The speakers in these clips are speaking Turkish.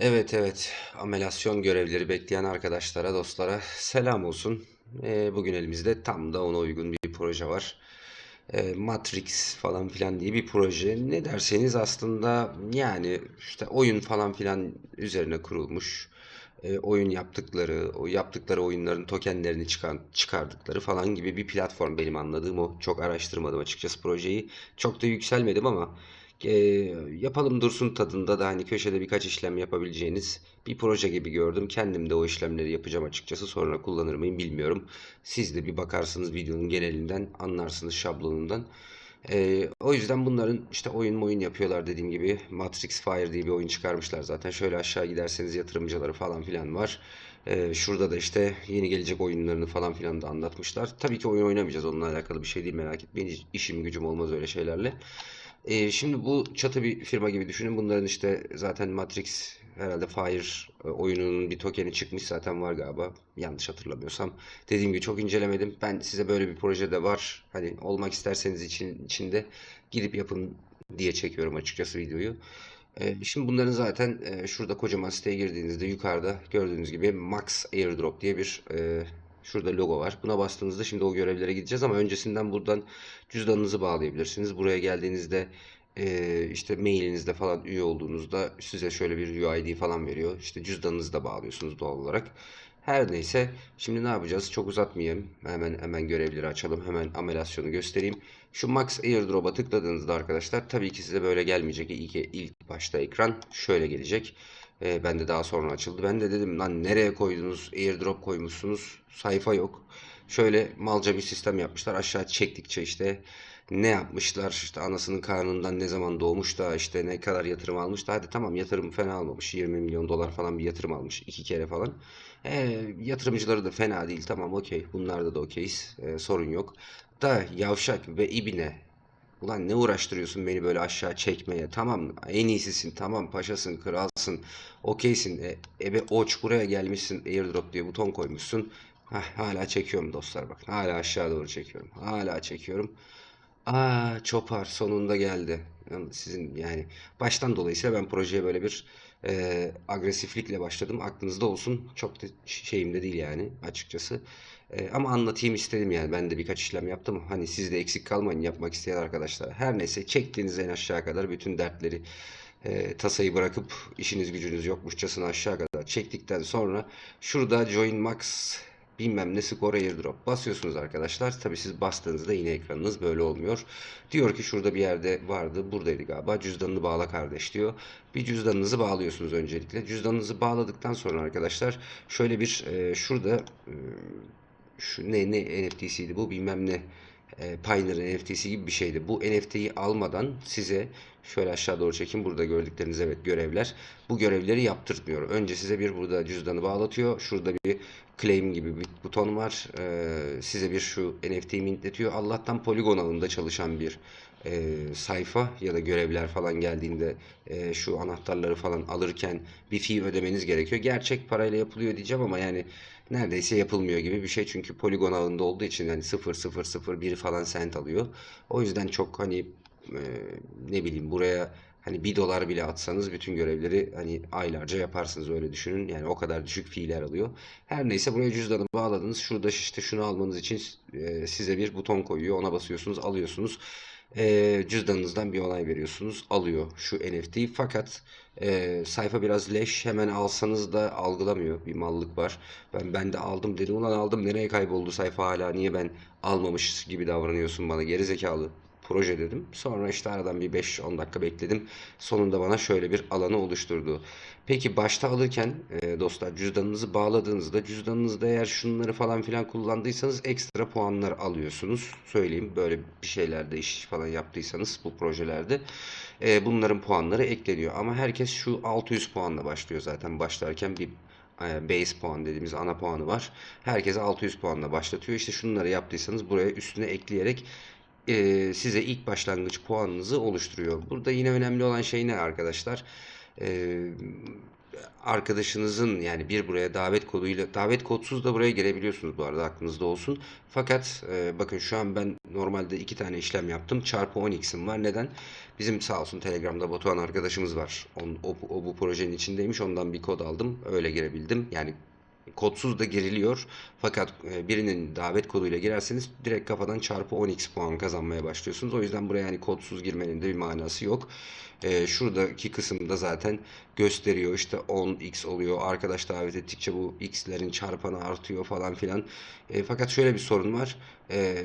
Evet evet amelasyon görevleri bekleyen arkadaşlara dostlara selam olsun. Ee, bugün elimizde tam da ona uygun bir proje var. Ee, Matrix falan filan diye bir proje. Ne derseniz aslında yani işte oyun falan filan üzerine kurulmuş. Ee, oyun yaptıkları, o yaptıkları oyunların tokenlerini çıkan, çıkardıkları falan gibi bir platform benim anladığım o. Çok araştırmadım açıkçası projeyi. Çok da yükselmedim ama e, yapalım dursun tadında da hani köşede birkaç işlem yapabileceğiniz bir proje gibi gördüm. Kendim de o işlemleri yapacağım açıkçası. Sonra kullanır mıyım bilmiyorum. Siz de bir bakarsınız videonun genelinden anlarsınız şablonundan. E, o yüzden bunların işte oyun oyun yapıyorlar dediğim gibi. Matrix Fire diye bir oyun çıkarmışlar zaten. Şöyle aşağı giderseniz yatırımcıları falan filan var. E, şurada da işte yeni gelecek oyunlarını falan filan da anlatmışlar. Tabii ki oyun oynamayacağız. Onunla alakalı bir şey değil merak etmeyin. İşim gücüm olmaz öyle şeylerle. Ee, şimdi bu çatı bir firma gibi düşünün. Bunların işte zaten Matrix herhalde Fire e, oyununun bir tokeni çıkmış zaten var galiba. Yanlış hatırlamıyorsam. Dediğim gibi çok incelemedim. Ben size böyle bir proje de var. Hani olmak isterseniz için, içinde gidip yapın diye çekiyorum açıkçası videoyu. Ee, şimdi bunların zaten e, şurada kocaman siteye girdiğinizde yukarıda gördüğünüz gibi Max Airdrop diye bir e, Şurada logo var. Buna bastığınızda şimdi o görevlere gideceğiz ama öncesinden buradan cüzdanınızı bağlayabilirsiniz. Buraya geldiğinizde e, işte mailinizde falan üye olduğunuzda size şöyle bir UID falan veriyor. İşte cüzdanınızı da bağlıyorsunuz doğal olarak. Her neyse şimdi ne yapacağız? Çok uzatmayayım. Hemen hemen görevleri açalım. Hemen amelasyonu göstereyim. Şu Max Airdrop'a tıkladığınızda arkadaşlar tabii ki size böyle gelmeyecek. İlk, ilk başta ekran şöyle gelecek. E, ben de daha sonra açıldı. Ben de dedim lan nereye koydunuz? Airdrop koymuşsunuz. Sayfa yok. Şöyle malca bir sistem yapmışlar. Aşağı çektikçe işte ne yapmışlar? İşte anasının karnından ne zaman doğmuş da işte ne kadar yatırım almış da hadi tamam yatırım fena almamış. 20 milyon dolar falan bir yatırım almış. iki kere falan. E, yatırımcıları da fena değil. Tamam okey. Bunlarda da okeyiz. E, sorun yok. Da yavşak ve ibine Ulan ne uğraştırıyorsun beni böyle aşağı çekmeye? Tamam en iyisisin. Tamam paşasın, kralsın. Okeysin. E, ebe oç buraya gelmişsin. Airdrop diye buton koymuşsun. Heh, hala çekiyorum dostlar bak. Hala aşağı doğru çekiyorum. Hala çekiyorum. Aa çopar sonunda geldi. Sizin yani baştan dolayısıyla ben projeye böyle bir e, agresiflikle başladım. Aklınızda olsun. Çok da şeyim de değil yani açıkçası. E, ama anlatayım istedim yani. Ben de birkaç işlem yaptım. Hani siz de eksik kalmayın yapmak isteyen arkadaşlar. Her neyse çektiğiniz en aşağı kadar bütün dertleri e, tasayı bırakıp işiniz gücünüz yokmuşçasına aşağı kadar çektikten sonra şurada Join Max bilmem ne skor airdrop basıyorsunuz arkadaşlar. Tabi siz bastığınızda yine ekranınız böyle olmuyor. Diyor ki şurada bir yerde vardı. Buradaydı galiba. Cüzdanını bağla kardeş diyor. Bir cüzdanınızı bağlıyorsunuz öncelikle. Cüzdanınızı bağladıktan sonra arkadaşlar şöyle bir e, şurada e, şu ne ne NFT'siydi bu bilmem ne e, Pioneer NFT'si gibi bir şeydi. Bu NFT'yi almadan size şöyle aşağı doğru çekin. Burada gördükleriniz evet görevler. Bu görevleri yaptırmıyor. Önce size bir burada cüzdanı bağlatıyor. Şurada bir claim gibi bir buton var. E, size bir şu NFT'yi mintletiyor. Allah'tan poligon ağında çalışan bir e, sayfa ya da görevler falan geldiğinde e, şu anahtarları falan alırken bir fee ödemeniz gerekiyor. Gerçek parayla yapılıyor diyeceğim ama yani neredeyse yapılmıyor gibi bir şey. Çünkü poligon ağında olduğu için hani 0.001 falan sent alıyor. O yüzden çok hani e, ne bileyim buraya hani 1 dolar bile atsanız bütün görevleri hani aylarca yaparsınız öyle düşünün. Yani o kadar düşük fiiller alıyor. Her neyse buraya cüzdanı bağladınız. Şurada işte şunu almanız için e, size bir buton koyuyor. Ona basıyorsunuz, alıyorsunuz e, cüzdanınızdan bir onay veriyorsunuz. Alıyor şu NFT'yi. Fakat e, sayfa biraz leş. Hemen alsanız da algılamıyor. Bir mallık var. Ben ben de aldım dedi. Ulan aldım. Nereye kayboldu sayfa hala? Niye ben almamış gibi davranıyorsun bana? Geri zekalı proje dedim. Sonra işte aradan bir 5-10 dakika bekledim. Sonunda bana şöyle bir alanı oluşturdu. Peki başta alırken e, dostlar cüzdanınızı bağladığınızda cüzdanınızda eğer şunları falan filan kullandıysanız ekstra puanlar alıyorsunuz. Söyleyeyim böyle bir şeylerde iş falan yaptıysanız bu projelerde e, bunların puanları ekleniyor. Ama herkes şu 600 puanla başlıyor zaten başlarken bir e, base puan dediğimiz ana puanı var. Herkes 600 puanla başlatıyor. İşte şunları yaptıysanız buraya üstüne ekleyerek e, size ilk başlangıç puanınızı oluşturuyor. Burada yine önemli olan şey ne arkadaşlar? Ee, arkadaşınızın yani bir buraya davet koduyla davet kodsuz da buraya girebiliyorsunuz bu arada aklınızda olsun. Fakat e, bakın şu an ben normalde iki tane işlem yaptım. Çarpı 10x'im var. Neden? Bizim sağ olsun Telegram'da Batuhan arkadaşımız var. On, o, o bu projenin içindeymiş. Ondan bir kod aldım. Öyle girebildim. Yani kodsuz da giriliyor. Fakat e, birinin davet koduyla girerseniz direkt kafadan çarpı 10x puan kazanmaya başlıyorsunuz. O yüzden buraya yani kodsuz girmenin de bir manası yok. E, şuradaki kısımda zaten gösteriyor. İşte 10x oluyor. Arkadaş davet ettikçe bu x'lerin çarpanı artıyor falan filan. E, fakat şöyle bir sorun var. E,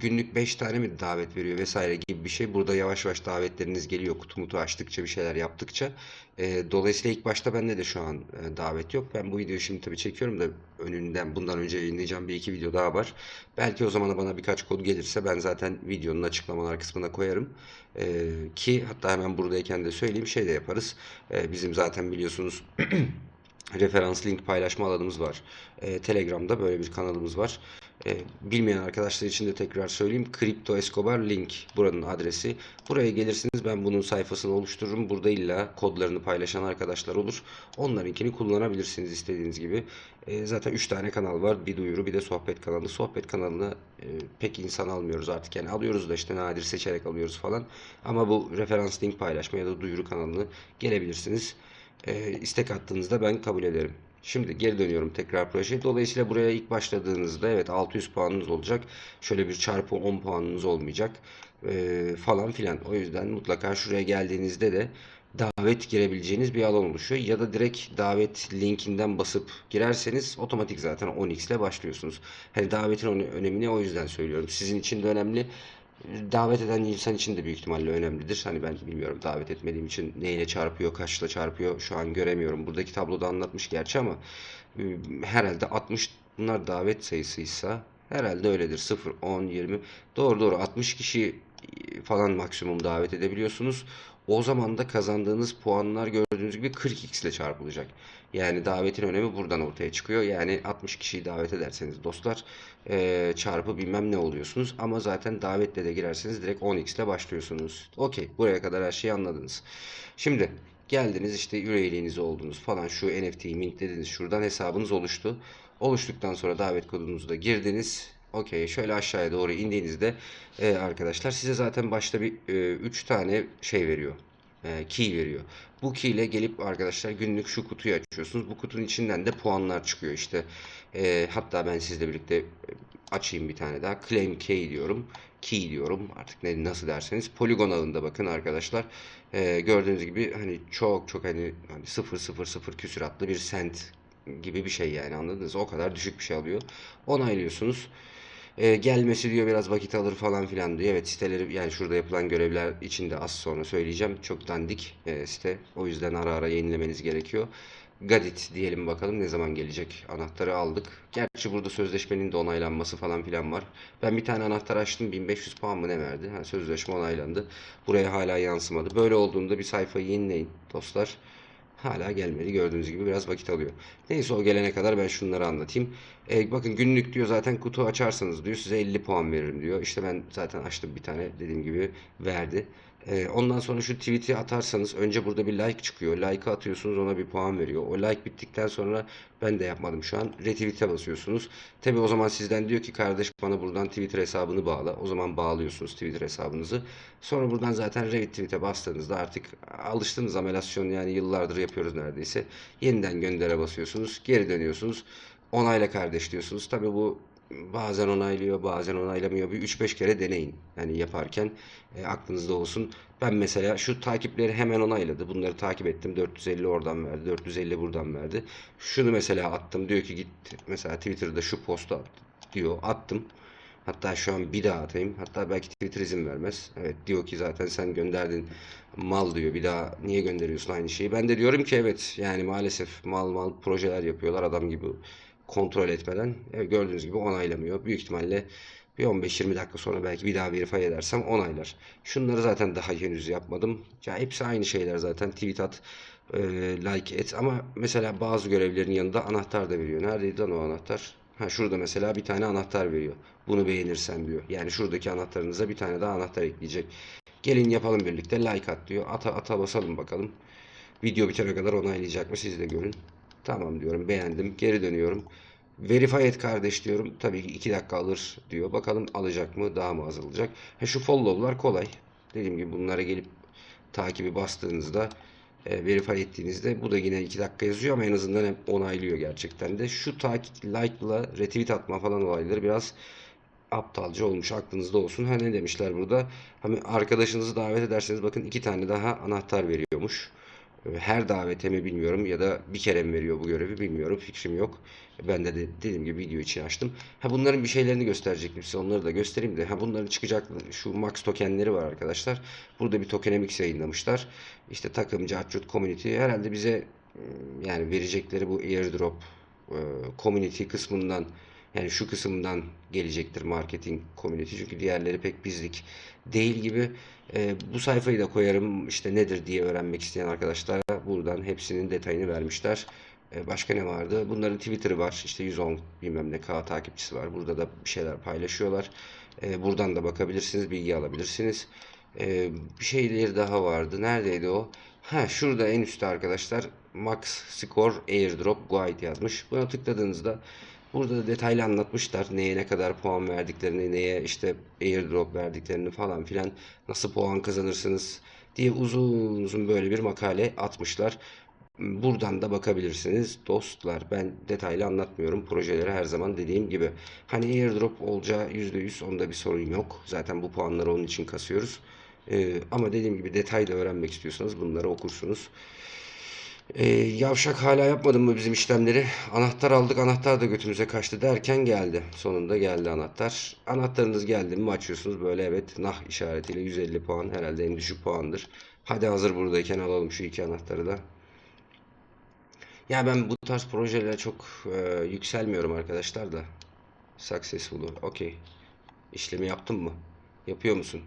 günlük 5 tane mi davet veriyor vesaire gibi bir şey. Burada yavaş yavaş davetleriniz geliyor. Kutu mutu açtıkça bir şeyler yaptıkça. E, dolayısıyla ilk başta bende de şu an e, davet yok. Ben bu videoyu şimdi tabii çekiyorum da önünden bundan önce yayınlayacağım bir iki video daha var. Belki o zaman bana birkaç kod gelirse ben zaten videonun açıklamalar kısmına koyarım. E, ki hatta hemen buradayken de söyleyeyim şey de yaparız. E, bizim zaten biliyorsunuz referans link paylaşma alanımız var. E, Telegram'da böyle bir kanalımız var. E, bilmeyen arkadaşlar için de tekrar söyleyeyim. Crypto Escobar link buranın adresi. Buraya gelirsiniz ben bunun sayfasını oluştururum. Burada illa kodlarını paylaşan arkadaşlar olur. Onlarınkini kullanabilirsiniz istediğiniz gibi. E, zaten 3 tane kanal var. Bir duyuru bir de sohbet kanalı. Sohbet kanalına e, pek insan almıyoruz artık. Yani alıyoruz da işte nadir seçerek alıyoruz falan. Ama bu referans link paylaşma ya da duyuru kanalını gelebilirsiniz. E, istek attığınızda ben kabul ederim. Şimdi geri dönüyorum tekrar projeye. Dolayısıyla buraya ilk başladığınızda evet 600 puanınız olacak. Şöyle bir çarpı 10 puanınız olmayacak. Ee, falan filan. O yüzden mutlaka şuraya geldiğinizde de davet girebileceğiniz bir alan oluşuyor. Ya da direkt davet linkinden basıp girerseniz otomatik zaten 10x ile başlıyorsunuz. Hani davetin önemini o yüzden söylüyorum. Sizin için de önemli davet eden insan için de büyük ihtimalle önemlidir. Hani ben bilmiyorum davet etmediğim için neyle çarpıyor, kaçla çarpıyor şu an göremiyorum. Buradaki tabloda anlatmış gerçi ama e, herhalde 60 bunlar davet sayısıysa herhalde öyledir. 0, 10, 20 doğru doğru 60 kişi falan maksimum davet edebiliyorsunuz. O zaman da kazandığınız puanlar gördüğünüz gibi 40x ile çarpılacak. Yani davetin önemi buradan ortaya çıkıyor. Yani 60 kişiyi davet ederseniz dostlar e, çarpı bilmem ne oluyorsunuz. Ama zaten davetle de girerseniz direkt 10x ile başlıyorsunuz. Okey buraya kadar her şeyi anladınız. Şimdi geldiniz işte üyeliğiniz oldunuz falan şu NFT'yi mintlediniz şuradan hesabınız oluştu. Oluştuktan sonra davet kodunuzu da girdiniz. Okey şöyle aşağıya doğru indiğinizde e, arkadaşlar size zaten başta bir 3 e, tane şey veriyor. E, key veriyor. Bu key ile gelip arkadaşlar günlük şu kutuyu açıyorsunuz. Bu kutunun içinden de puanlar çıkıyor işte. E, hatta ben sizle birlikte e, açayım bir tane daha. Claim key diyorum. Key diyorum. Artık ne nasıl derseniz. Polygon ağında bakın arkadaşlar. E, gördüğünüz gibi hani çok çok hani, hani 0 0 0 küsuratlı bir cent gibi bir şey yani anladınız. O kadar düşük bir şey alıyor. Onaylıyorsunuz. E, gelmesi diyor biraz vakit alır falan filan diyor. Evet siteleri yani şurada yapılan görevler için de az sonra söyleyeceğim. Çok dandik e, site. O yüzden ara ara yenilemeniz gerekiyor. Gadit diyelim bakalım ne zaman gelecek. Anahtarı aldık. Gerçi burada sözleşmenin de onaylanması falan filan var. Ben bir tane anahtar açtım. 1500 puan mı ne verdi? Ha, sözleşme onaylandı. Buraya hala yansımadı. Böyle olduğunda bir sayfayı yenileyin dostlar. Hala gelmedi. Gördüğünüz gibi biraz vakit alıyor. Neyse o gelene kadar ben şunları anlatayım. E, bakın günlük diyor zaten kutu açarsanız diyor size 50 puan veririm diyor. İşte ben zaten açtım bir tane dediğim gibi verdi. E, ondan sonra şu tweet'i atarsanız önce burada bir like çıkıyor. Like'ı atıyorsunuz ona bir puan veriyor. O like bittikten sonra ben de yapmadım şu an. Retweet'e basıyorsunuz. Tabi o zaman sizden diyor ki kardeş bana buradan Twitter hesabını bağla. O zaman bağlıyorsunuz Twitter hesabınızı. Sonra buradan zaten retweet'e bastığınızda artık alıştınız amelasyon yani yıllardır yapıyoruz neredeyse. Yeniden göndere basıyorsunuz. Geri dönüyorsunuz. Onayla kardeş diyorsunuz. Tabi bu bazen onaylıyor bazen onaylamıyor. Bir 3-5 kere deneyin. Yani yaparken e, aklınızda olsun. Ben mesela şu takipleri hemen onayladı. Bunları takip ettim. 450 oradan verdi. 450 buradan verdi. Şunu mesela attım. Diyor ki git mesela Twitter'da şu postu at diyor. Attım. Hatta şu an bir daha atayım. Hatta belki Twitter izin vermez. Evet diyor ki zaten sen gönderdin mal diyor. Bir daha niye gönderiyorsun aynı şeyi? Ben de diyorum ki evet yani maalesef mal mal projeler yapıyorlar adam gibi kontrol etmeden gördüğünüz gibi onaylamıyor. Büyük ihtimalle bir 15-20 dakika sonra belki bir daha verify edersem onaylar. Şunları zaten daha henüz yapmadım. Ya hepsi aynı şeyler zaten. Tweet at, e, like et ama mesela bazı görevlerin yanında anahtar da veriyor. Neredeydi lan o anahtar? Ha şurada mesela bir tane anahtar veriyor. Bunu beğenirsen diyor. Yani şuradaki anahtarınıza bir tane daha anahtar ekleyecek. Gelin yapalım birlikte like at diyor. Ata ata basalım bakalım. Video bitene kadar onaylayacak mı siz de görün. Tamam diyorum beğendim geri dönüyorum. Verify et kardeş diyorum. Tabii ki 2 dakika alır diyor. Bakalım alacak mı daha mı az alacak. Ha, şu follow'lar kolay. Dediğim gibi bunlara gelip takibi bastığınızda e, verify ettiğinizde bu da yine 2 dakika yazıyor ama en azından hep onaylıyor gerçekten de. Şu takip like'la retweet atma falan olayları biraz aptalca olmuş aklınızda olsun. Ha ne demişler burada? Hani arkadaşınızı davet ederseniz bakın iki tane daha anahtar veriyormuş. Her davete mi bilmiyorum ya da bir kere mi veriyor bu görevi bilmiyorum fikrim yok. Ben de, de dediğim gibi video için açtım. Ha bunların bir şeylerini gösterecektim size onları da göstereyim de. Ha bunların çıkacak şu max tokenleri var arkadaşlar. Burada bir tokenomics yayınlamışlar. İşte takım, Carchut, Community herhalde bize yani verecekleri bu airdrop e, community kısmından yani şu kısımdan gelecektir marketing community çünkü diğerleri pek bizlik değil gibi. E, bu sayfayı da koyarım işte nedir diye öğrenmek isteyen arkadaşlar buradan hepsinin detayını vermişler. E, başka ne vardı? Bunların Twitter'ı var. İşte 110 bilmem ne K takipçisi var. Burada da bir şeyler paylaşıyorlar. E, buradan da bakabilirsiniz, bilgi alabilirsiniz. E, bir şeyleri daha vardı. Neredeydi o? Ha şurada en üstte arkadaşlar Max Score Airdrop Guide yazmış. Buna tıkladığınızda burada da detaylı anlatmışlar. Neye ne kadar puan verdiklerini, neye işte airdrop verdiklerini falan filan nasıl puan kazanırsınız diye uzun uzun böyle bir makale atmışlar. Buradan da bakabilirsiniz dostlar. Ben detaylı anlatmıyorum. Projeleri her zaman dediğim gibi. Hani airdrop olacağı %100 onda bir sorun yok. Zaten bu puanları onun için kasıyoruz. Ee, ama dediğim gibi detaylı öğrenmek istiyorsanız bunları okursunuz. Ee, yavşak hala yapmadın mı bizim işlemleri? Anahtar aldık, anahtar da götümüze kaçtı derken geldi. Sonunda geldi anahtar. Anahtarınız geldi mi açıyorsunuz böyle evet nah işaretiyle 150 puan herhalde en düşük puandır. Hadi hazır buradayken alalım şu iki anahtarı da. Ya ben bu tarz projelere çok e, yükselmiyorum arkadaşlar da. Successful. Okey. İşlemi yaptın mı? Yapıyor musun?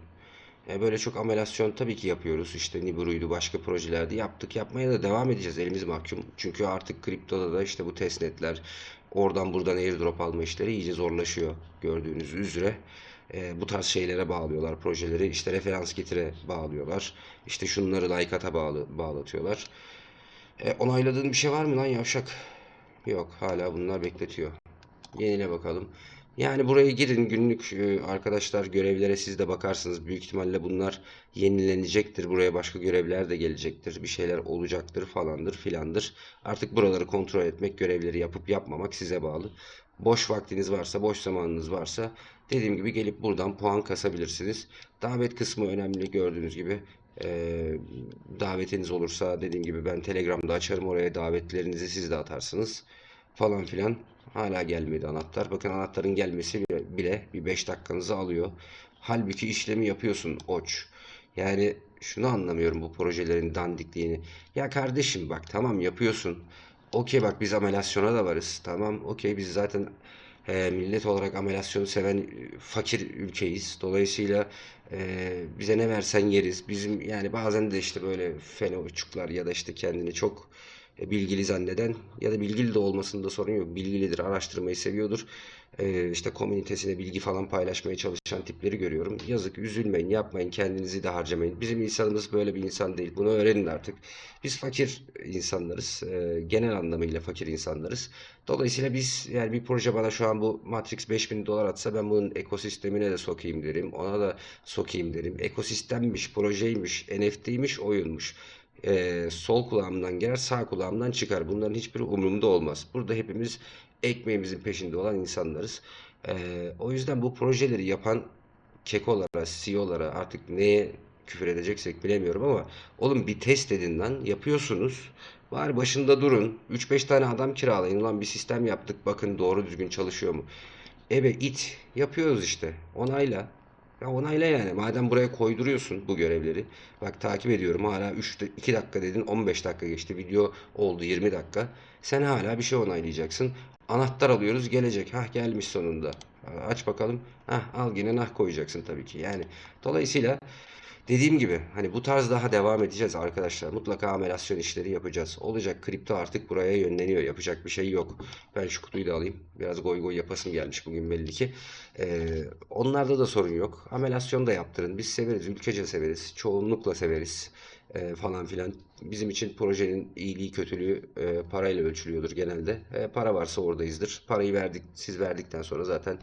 E, böyle çok amelasyon tabii ki yapıyoruz. İşte Nibiru'ydu başka projelerde yaptık. Yapmaya da devam edeceğiz. Elimiz mahkum. Çünkü artık kriptoda da işte bu testnetler oradan buradan airdrop alma işleri iyice zorlaşıyor. Gördüğünüz üzere. E, bu tarz şeylere bağlıyorlar projeleri. İşte referans getire bağlıyorlar. İşte şunları likeata bağlı, bağlatıyorlar. E, onayladığın bir şey var mı lan yavşak? Yok hala bunlar bekletiyor. Yenile bakalım. Yani buraya girin günlük e, arkadaşlar görevlere siz de bakarsınız. Büyük ihtimalle bunlar yenilenecektir. Buraya başka görevler de gelecektir. Bir şeyler olacaktır falandır filandır. Artık buraları kontrol etmek, görevleri yapıp yapmamak size bağlı. Boş vaktiniz varsa, boş zamanınız varsa dediğim gibi gelip buradan puan kasabilirsiniz. Davet kısmı önemli gördüğünüz gibi. Ee, davetiniz olursa dediğim gibi ben Telegram'da açarım oraya davetlerinizi siz de atarsınız falan filan. Hala gelmedi anahtar. Bakın anahtarın gelmesi bile, bir 5 dakikanızı alıyor. Halbuki işlemi yapıyorsun oç. Yani şunu anlamıyorum bu projelerin dandikliğini. Ya kardeşim bak tamam yapıyorsun. Okey bak biz amelasyona da varız. Tamam okey biz zaten e, millet olarak amelasyonu seven e, fakir ülkeyiz. Dolayısıyla e, bize ne versen yeriz. Bizim yani bazen de işte böyle feno uçuklar ya da işte kendini çok bilgili zanneden ya da bilgili de olmasında sorun yok. Bilgilidir, araştırmayı seviyordur. E, işte komünitesine bilgi falan paylaşmaya çalışan tipleri görüyorum. Yazık, üzülmeyin, yapmayın, kendinizi de harcamayın. Bizim insanımız böyle bir insan değil. Bunu öğrenin artık. Biz fakir insanlarız. E, genel anlamıyla fakir insanlarız. Dolayısıyla biz yani bir proje bana şu an bu Matrix 5000 dolar atsa ben bunun ekosistemine de sokayım derim. Ona da sokayım derim. Ekosistemmiş, projeymiş, NFT'ymiş, oyunmuş e, sol kulağımdan girer, sağ kulağımdan çıkar. Bunların hiçbiri umurumda olmaz. Burada hepimiz ekmeğimizin peşinde olan insanlarız. E, o yüzden bu projeleri yapan kekolara, CEO'lara artık neye küfür edeceksek bilemiyorum ama oğlum bir test edin lan yapıyorsunuz. Bari başında durun. 3-5 tane adam kiralayın. Ulan bir sistem yaptık. Bakın doğru düzgün çalışıyor mu? Ebe it. Yapıyoruz işte. Onayla. Ya onayla yani. Madem buraya koyduruyorsun bu görevleri. Bak takip ediyorum. Hala 3 2 dakika dedin. 15 dakika geçti. Video oldu 20 dakika. Sen hala bir şey onaylayacaksın. Anahtar alıyoruz. Gelecek. Hah gelmiş sonunda. Aç bakalım. Hah al yine nah koyacaksın tabii ki. Yani dolayısıyla Dediğim gibi hani bu tarz daha devam edeceğiz arkadaşlar. Mutlaka amelasyon işleri yapacağız. Olacak kripto artık buraya yönleniyor. Yapacak bir şey yok. Ben şu kutuyu da alayım. Biraz goy goy yapasım gelmiş bugün belli ki. Ee, onlarda da sorun yok. Amelasyon da yaptırın. Biz severiz. Ülkece severiz. Çoğunlukla severiz. e, falan filan. Bizim için projenin iyiliği kötülüğü e, parayla ölçülüyordur genelde. E, para varsa oradayızdır. Parayı verdik, siz verdikten sonra zaten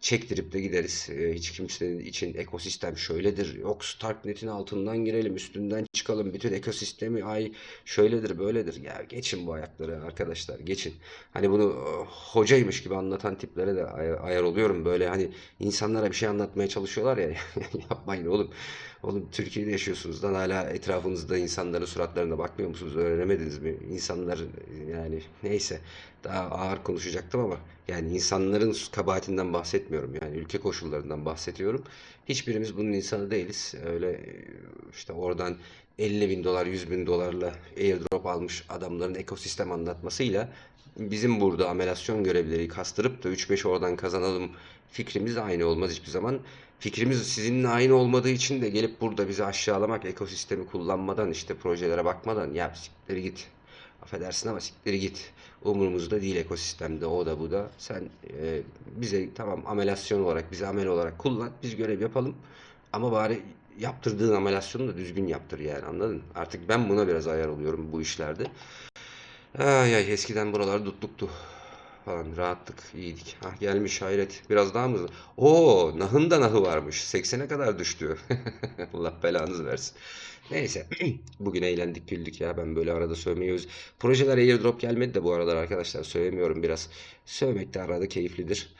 çektirip de gideriz. E, hiç kimsenin için ekosistem şöyledir. Yok Starknet'in altından girelim, üstünden çıkalım. Bütün ekosistemi ay şöyledir, böyledir. Ya geçin bu ayakları arkadaşlar, geçin. Hani bunu e, hocaymış gibi anlatan tiplere de ay- ayar oluyorum. Böyle hani insanlara bir şey anlatmaya çalışıyorlar ya. Yapmayın oğlum. Oğlum Türkiye'de yaşıyorsunuz lan hala etrafınızda insanların suratlarına bakmıyor musunuz? Öğrenemediniz mi? İnsanlar yani neyse daha ağır konuşacaktım ama yani insanların kabahatinden bahsetmiyorum. Yani ülke koşullarından bahsediyorum. Hiçbirimiz bunun insanı değiliz. Öyle işte oradan 50 bin dolar 100 bin dolarla airdrop almış adamların ekosistem anlatmasıyla bizim burada amelasyon görevlileri kastırıp da 3-5 oradan kazanalım fikrimiz aynı olmaz hiçbir zaman. Fikrimiz sizinle aynı olmadığı için de gelip burada bizi aşağılamak, ekosistemi kullanmadan, işte projelere bakmadan ya siktir git. Affedersin ama siktir git. Umurumuzda değil ekosistemde o da bu da. Sen e, bize tamam amelasyon olarak, bizi amel olarak kullan. Biz görev yapalım. Ama bari yaptırdığın amelasyonu da düzgün yaptır yani anladın? Artık ben buna biraz ayar oluyorum bu işlerde. Ay ay eskiden buralar dutluktu falan rahattık iyiydik. Ah gelmiş hayret biraz daha mı? Oo nahın da nahı varmış 80'e kadar düştü. Allah belanızı versin. Neyse bugün eğlendik güldük ya ben böyle arada sövmeyi öz... Projeler airdrop gelmedi de bu aralar arkadaşlar sövemiyorum biraz. Sövmek de arada keyiflidir.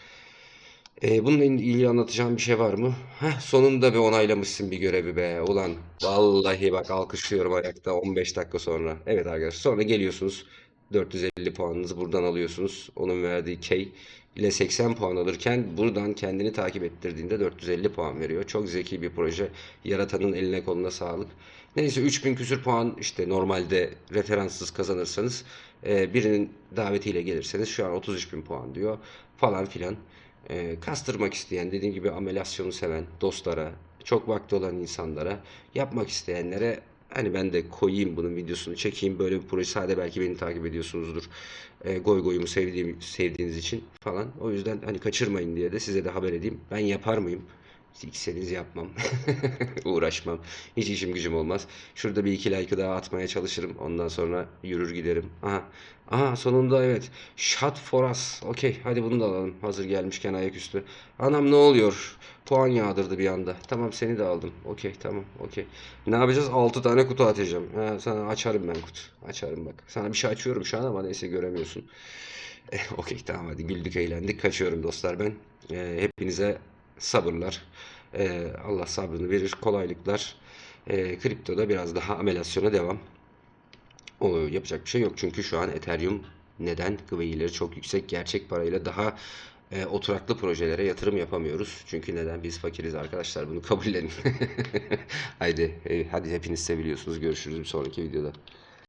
Ee, bununla ilgili anlatacağım bir şey var mı? Heh, sonunda bir onaylamışsın bir görevi be. Ulan vallahi bak alkışlıyorum ayakta 15 dakika sonra. Evet arkadaşlar sonra geliyorsunuz 450 puanınızı buradan alıyorsunuz. Onun verdiği key ile 80 puan alırken buradan kendini takip ettirdiğinde 450 puan veriyor. Çok zeki bir proje. Yaratanın eline koluna sağlık. Neyse 3000 küsür puan işte normalde referanssız kazanırsanız e, birinin davetiyle gelirseniz şu an 33 bin puan diyor falan filan. E, kastırmak isteyen dediğim gibi amelasyonu seven dostlara çok vakti olan insanlara yapmak isteyenlere hani ben de koyayım bunun videosunu çekeyim. Böyle bir proje sade belki beni takip ediyorsunuzdur. E, goy goyumu sevdiğim sevdiğiniz için falan. O yüzden hani kaçırmayın diye de size de haber edeyim. Ben yapar mıyım İkseniz yapmam. Uğraşmam. Hiç işim gücüm olmaz. Şurada bir iki like daha atmaya çalışırım. Ondan sonra yürür giderim. Aha. Aha sonunda evet. Shot for us. Okey hadi bunu da alalım. Hazır gelmişken ayaküstü. Anam ne oluyor? Puan yağdırdı bir anda. Tamam seni de aldım. Okey tamam okey. Ne yapacağız? 6 tane kutu atacağım. Ha, sana açarım ben kutu. Açarım bak. Sana bir şey açıyorum şu an ama neyse göremiyorsun. Eh, okey tamam hadi güldük eğlendik. Kaçıyorum dostlar ben. Eh, hepinize sabırlar. Ee, Allah sabrını verir. Kolaylıklar. Ee, kriptoda biraz daha amelasyona devam. O, yapacak bir şey yok. Çünkü şu an Ethereum neden? Gıvayları çok yüksek. Gerçek parayla daha e, oturaklı projelere yatırım yapamıyoruz. Çünkü neden? Biz fakiriz arkadaşlar. Bunu kabullenin. Haydi, e, hadi hepiniz seviliyorsunuz. Görüşürüz bir sonraki videoda.